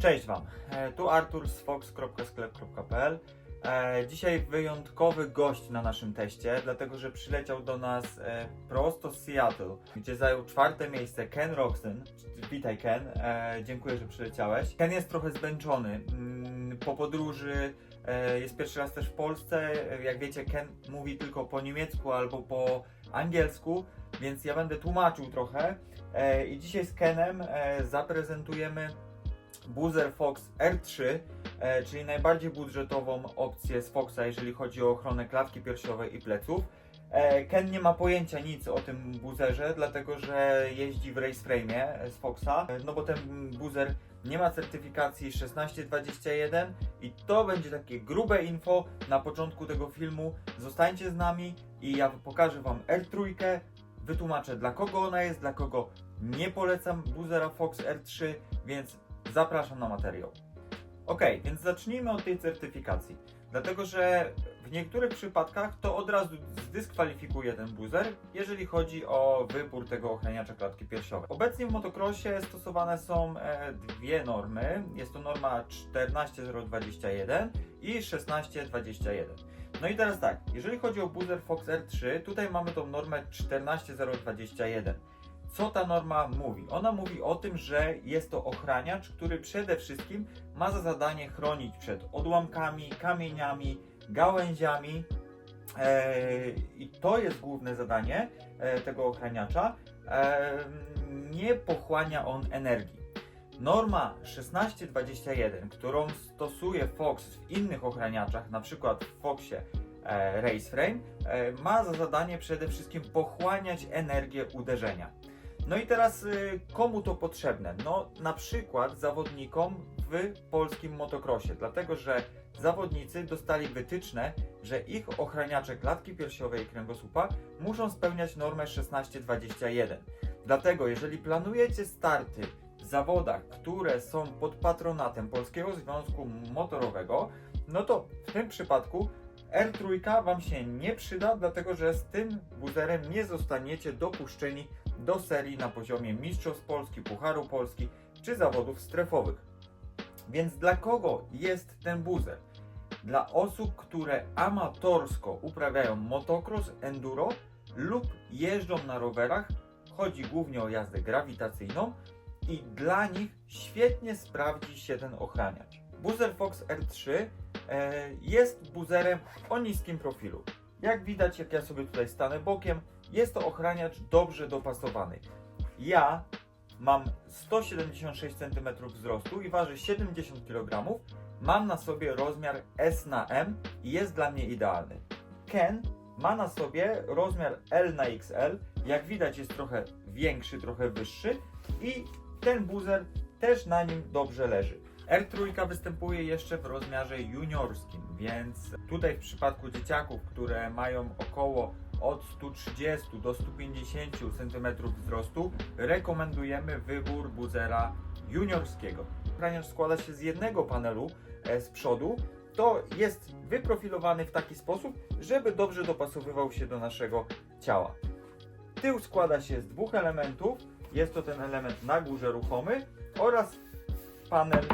Cześć Wam, E, tu Artur z fox.sklep.pl E, Dzisiaj wyjątkowy gość na naszym teście, dlatego że przyleciał do nas e, prosto z Seattle, gdzie zajął czwarte miejsce Ken Roxon. Witaj Ken, dziękuję, że przyleciałeś. Ken jest trochę zmęczony mm, po podróży, jest pierwszy raz też w Polsce. Jak wiecie, Ken mówi tylko po niemiecku albo po angielsku, więc ja będę tłumaczył trochę. I dzisiaj z Kenem zaprezentujemy Boozer Fox R3, e, czyli najbardziej budżetową opcję z Foxa, jeżeli chodzi o ochronę klatki piersiowej i pleców. E, Ken nie ma pojęcia nic o tym buzerze, dlatego że jeździ w race frame'ie z Foxa, e, no bo ten buzer nie ma certyfikacji 1621 i to będzie takie grube info na początku tego filmu. Zostańcie z nami i ja pokażę Wam R3, wytłumaczę dla kogo ona jest, dla kogo nie polecam Boozera Fox R3, więc zapraszam na materiał. Ok, więc zacznijmy od tej certyfikacji. Dlatego, że w niektórych przypadkach to od razu zdyskwalifikuje ten boozer, jeżeli chodzi o wybór tego ochraniacza klatki piersiowej. Obecnie w motocrossie stosowane są e, dwie normy. Jest to norma 14021 i 1621. No i teraz tak, jeżeli chodzi o boozer Fox R3, tutaj mamy tą normę 14021. Co ta norma mówi? Ona mówi o tym, że jest to ochraniacz, który przede wszystkim ma za zadanie chronić przed odłamkami, kamieniami, gałęziami. Eee, I to jest główne zadanie e, tego ochraniacza. Eee, nie pochłania on energii. Norma 1621, którą stosuje Fox w innych ochraniaczach, na przykład w Foxie e, Race Frame, e, ma za zadanie przede wszystkim pochłaniać energię uderzenia. No i teraz y, komu to potrzebne? No na przykład zawodnikom w polskim motocrossie, dlatego że zawodnicy dostali wytyczne, że ich ochraniacze klatki piersiowej i kręgosłupa muszą spełniać normę 1621. Dlatego jeżeli planujecie starty w zawodach, które są pod patronatem Polskiego Związku Motorowego, no to w tym przypadku R3 Wam się nie przyda, dlatego że z tym buzerem nie zostaniecie dopuszczeni do serii na poziomie Mistrzostw Polski, Pucharu Polski czy zawodów strefowych. Więc dla kogo jest ten buzer? Dla osób, które amatorsko uprawiają motocross, enduro lub jeżdżą na rowerach, chodzi głównie o jazdę grawitacyjną i dla nich świetnie sprawdzi się ten ochraniacz. Buzer Fox R3 e, jest buzerem o niskim profilu. Jak widać, jak ja sobie tutaj stanę bokiem, jest to ochraniacz dobrze dopasowany. Ja mam 176 cm wzrostu i ważę 70 kg. Mam na sobie rozmiar S na M i jest dla mnie idealny. Ken ma na sobie rozmiar L na XL. Jak widać jest trochę większy, trochę wyższy i ten buzer też na nim dobrze leży. R3 występuje jeszcze w rozmiarze juniorskim, więc tutaj w przypadku dzieciaków, które mają około od 130 do 150 cm wzrostu, rekomendujemy wybór buzera juniorskiego. Ochraniacz składa się z jednego panelu e, z przodu. To jest wyprofilowany w taki sposób, żeby dobrze dopasowywał się do naszego ciała. Tył składa się z dwóch elementów. Jest to ten element na górze ruchomy oraz panel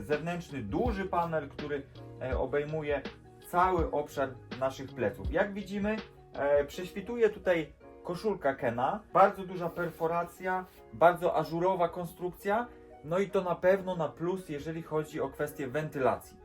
zewnętrzny, duży panel, który e, obejmuje cały obszar naszych pleców. Jak widzimy, e, prześwituje tutaj koszulka Kena, bardzo duża perforacja, bardzo ażurowa konstrukcja, no i to na pewno na plus, jeżeli chodzi o kwestię wentylacji.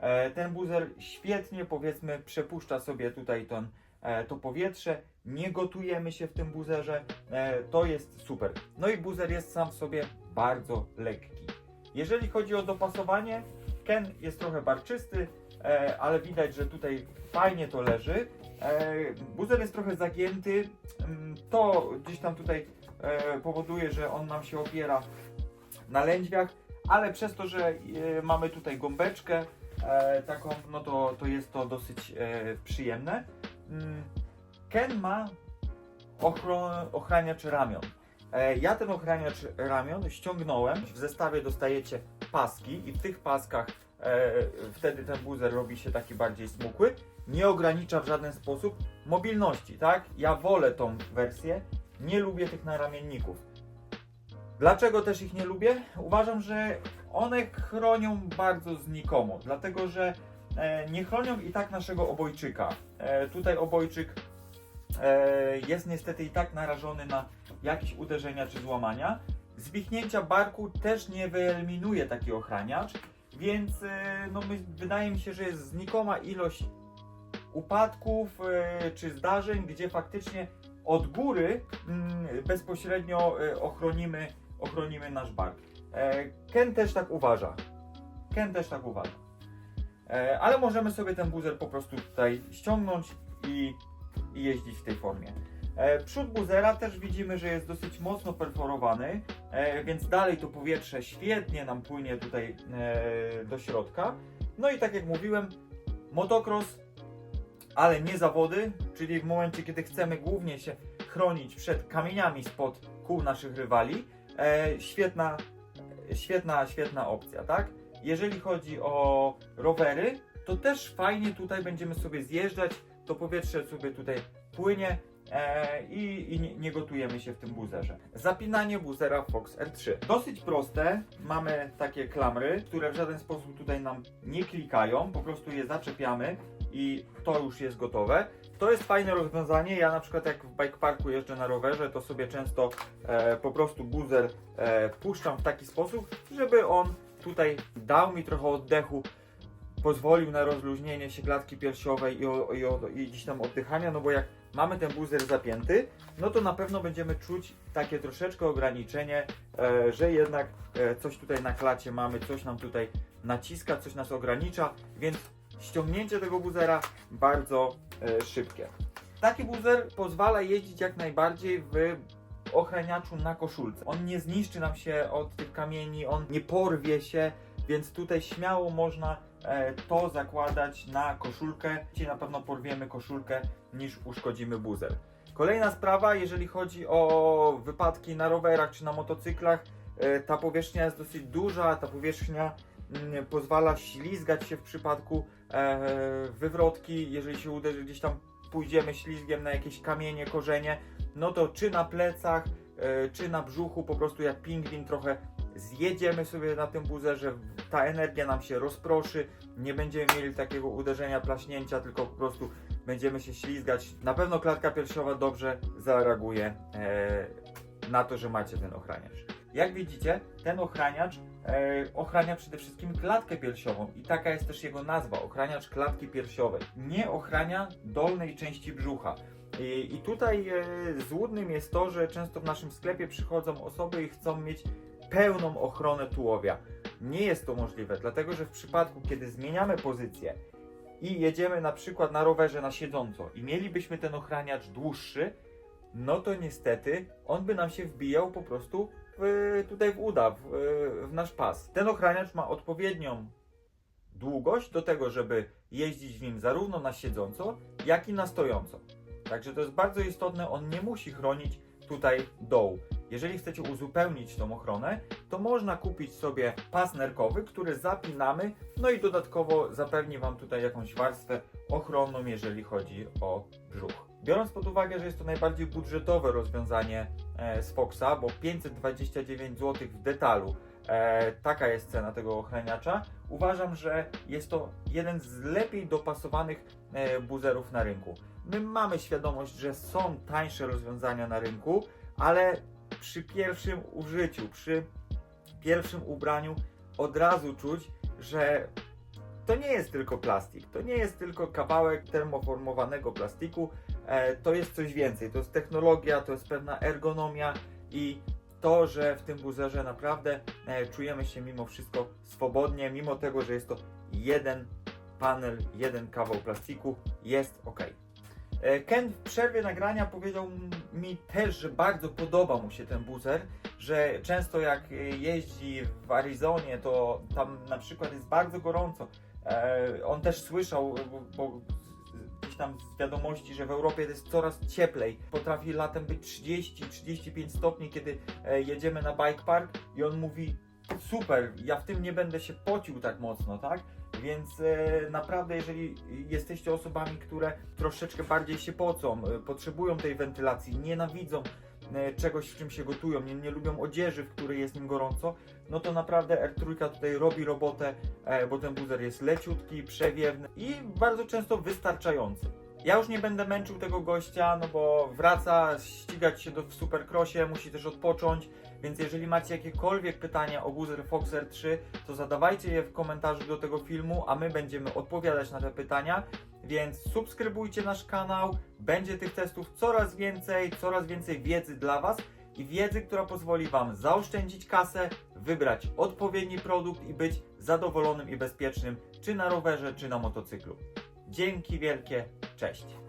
E, ten buzer świetnie, powiedzmy, przepuszcza sobie tutaj ten, e, to powietrze, nie gotujemy się w tym buzerze, e, to jest super. No i buzer jest sam w sobie bardzo lekki. Jeżeli chodzi o dopasowanie, Ken jest trochę barczysty, ale widać, że tutaj fajnie to leży. E, buzer jest trochę zagięty, mm, to gdzieś tam tutaj e, powoduje, że on nam się opiera na lędźwiach, ale przez to, że e, mamy tutaj gąbeczkę e, taką, no to, to jest to dosyć e, przyjemne. Mm, Ken ma ochraniacz ramion. E, Ja ten ochraniacz ramion ściągnąłem. W zestawie dostajecie paski i w tych paskach e, wtedy ten buzer robi się taki bardziej smukły. Nie ogranicza w żaden sposób mobilności, tak? Ja wolę tą wersję. Nie lubię tych naramienników. Dlaczego też ich nie lubię? Uważam, że one chronią bardzo znikomo, dlatego że e, nie chronią i tak naszego obojczyka. E, tutaj obojczyk e, jest niestety i tak narażony na jakieś uderzenia czy złamania. Zwichnięcia barku też nie wyeliminuje taki ochraniacz, więc e, no, my, wydaje mi się, że jest znikoma ilość upadków e, czy zdarzeń, gdzie faktycznie od góry mm, bezpośrednio e, ochronimy, ochronimy nasz bark. E, Ken też tak uważa. Ken też tak uważa. Ale możemy sobie ten buzer po prostu tutaj ściągnąć i, i jeździć w tej formie. Przód buzera też widzimy, że jest dosyć mocno perforowany, e, więc dalej to powietrze świetnie nam płynie tutaj e, do środka. No i tak jak mówiłem, motocross, ale nie zawody, czyli w momencie, kiedy chcemy głównie się chronić przed kamieniami spod kół naszych rywali, e, świetna, świetna, świetna opcja, tak? Jeżeli chodzi o rowery, to też fajnie tutaj będziemy sobie zjeżdżać, to powietrze sobie tutaj płynie i, i nie, nie gotujemy się w tym buzerze. Zapinanie buzera Fox R3. Dosyć proste, mamy takie klamry, które w żaden sposób tutaj nam nie klikają, po prostu je zaczepiamy i to już jest gotowe. To jest fajne rozwiązanie. Ja na przykład jak w bike parku jeżdżę na rowerze, to sobie często e, po prostu buzer e, puszczam w taki sposób, żeby on tutaj dał mi trochę oddechu, pozwolił na rozluźnienie się klatki piersiowej i, o, i, o, i gdzieś tam oddychania, no bo jak mamy ten buzer zapięty, no to na pewno będziemy czuć takie troszeczkę ograniczenie, e, że jednak e, coś tutaj na klacie mamy, coś nam tutaj naciska, coś nas ogranicza, więc ściągnięcie tego buzera bardzo e, szybkie. Taki buzer pozwala jeździć jak najbardziej w ochraniaczu na koszulce. On nie zniszczy nam się od tych kamieni, on nie porwie się, więc tutaj śmiało można to zakładać na koszulkę. Dzisiaj na pewno porwiemy koszulkę niż uszkodzimy buzer. Kolejna sprawa, jeżeli chodzi o wypadki na rowerach czy na motocyklach, e, ta powierzchnia jest dosyć duża, ta powierzchnia mm, pozwala ślizgać się w przypadku e, wywrotki, jeżeli się uderzy gdzieś tam pójdziemy ślizgiem na jakieś kamienie, korzenie, no to czy na plecach, e, czy na brzuchu, po prostu jak pingwin trochę zjedziemy sobie na tym buzerze, ta energia nam się rozproszy, nie będziemy mieli takiego uderzenia, plaśnięcia, tylko po prostu będziemy się ślizgać. Na pewno klatka piersiowa dobrze zareaguje e, na to, że macie ten ochraniacz. Jak widzicie, ten ochraniacz e, ochrania przede wszystkim klatkę piersiową i taka jest też jego nazwa, ochraniacz klatki piersiowej. Nie ochrania dolnej części brzucha. I, i tutaj e, złudnym jest to, że często w naszym sklepie przychodzą osoby i chcą mieć pełną ochronę tułowia. Nie jest to możliwe, dlatego że w przypadku, kiedy zmieniamy pozycję i jedziemy na przykład na rowerze na siedząco i mielibyśmy ten ochraniacz dłuższy, no to niestety on by nam się wbijał po prostu w, tutaj w uda, w, w nasz pas. Ten ochraniacz ma odpowiednią długość do tego, żeby jeździć w nim zarówno na siedząco, jak i na stojąco. Także to jest bardzo istotne, on nie musi chronić tutaj dołu. Jeżeli chcecie uzupełnić tą ochronę, to można kupić sobie pas nerkowy, który zapinamy, no i dodatkowo zapewni Wam tutaj jakąś warstwę ochronną, jeżeli chodzi o brzuch. Biorąc pod uwagę, że jest to najbardziej budżetowe rozwiązanie e, z Foxa, bo 529 zł w detalu, e, taka jest cena tego ochraniacza, uważam, że jest to jeden z lepiej dopasowanych e, buzerów na rynku. My mamy świadomość, że są tańsze rozwiązania na rynku, ale przy pierwszym użyciu, przy pierwszym ubraniu od razu czuć, że to nie jest tylko plastik, to nie jest tylko kawałek termoformowanego plastiku, e, to jest coś więcej, to jest technologia, to jest pewna ergonomia i to, że w tym buzerze naprawdę e, czujemy się mimo wszystko swobodnie, mimo tego, że jest to jeden panel, jeden kawał plastiku, jest ok. E, Ken w przerwie nagrania powiedział mi też, że bardzo podoba mu się ten buzer, że często jak jeździ w Arizonie, to tam na przykład jest bardzo gorąco. E, On też słyszał, bo, gdzieś tam z wiadomości, że w Europie jest coraz cieplej. Potrafi latem być 30-35 stopni, kiedy e, jedziemy na bike park i on mówi super, ja w tym nie będę się pocił tak mocno, tak? Więc e, naprawdę, jeżeli jesteście osobami, które troszeczkę bardziej się pocą, e, potrzebują tej wentylacji, nienawidzą e, czegoś, w czym się gotują, nie, nie lubią odzieży, w której jest im gorąco, no to naprawdę R3 tutaj robi robotę, e, bo ten buzer jest leciutki, przewiewny i bardzo często wystarczający. Ja już nie będę męczył tego gościa, no bo wraca ścigać się do, w Supercrossie, musi też odpocząć, więc jeżeli macie jakiekolwiek pytania o Buzer Fox R3, to zadawajcie je w komentarzu do tego filmu, a my będziemy odpowiadać na te pytania. Więc subskrybujcie nasz kanał, będzie tych testów coraz więcej, coraz więcej wiedzy dla Was i wiedzy, która pozwoli Wam zaoszczędzić kasę, wybrać odpowiedni produkt i być zadowolonym i bezpiecznym, czy na rowerze, czy na motocyklu. Dzięki wielkie, cześć!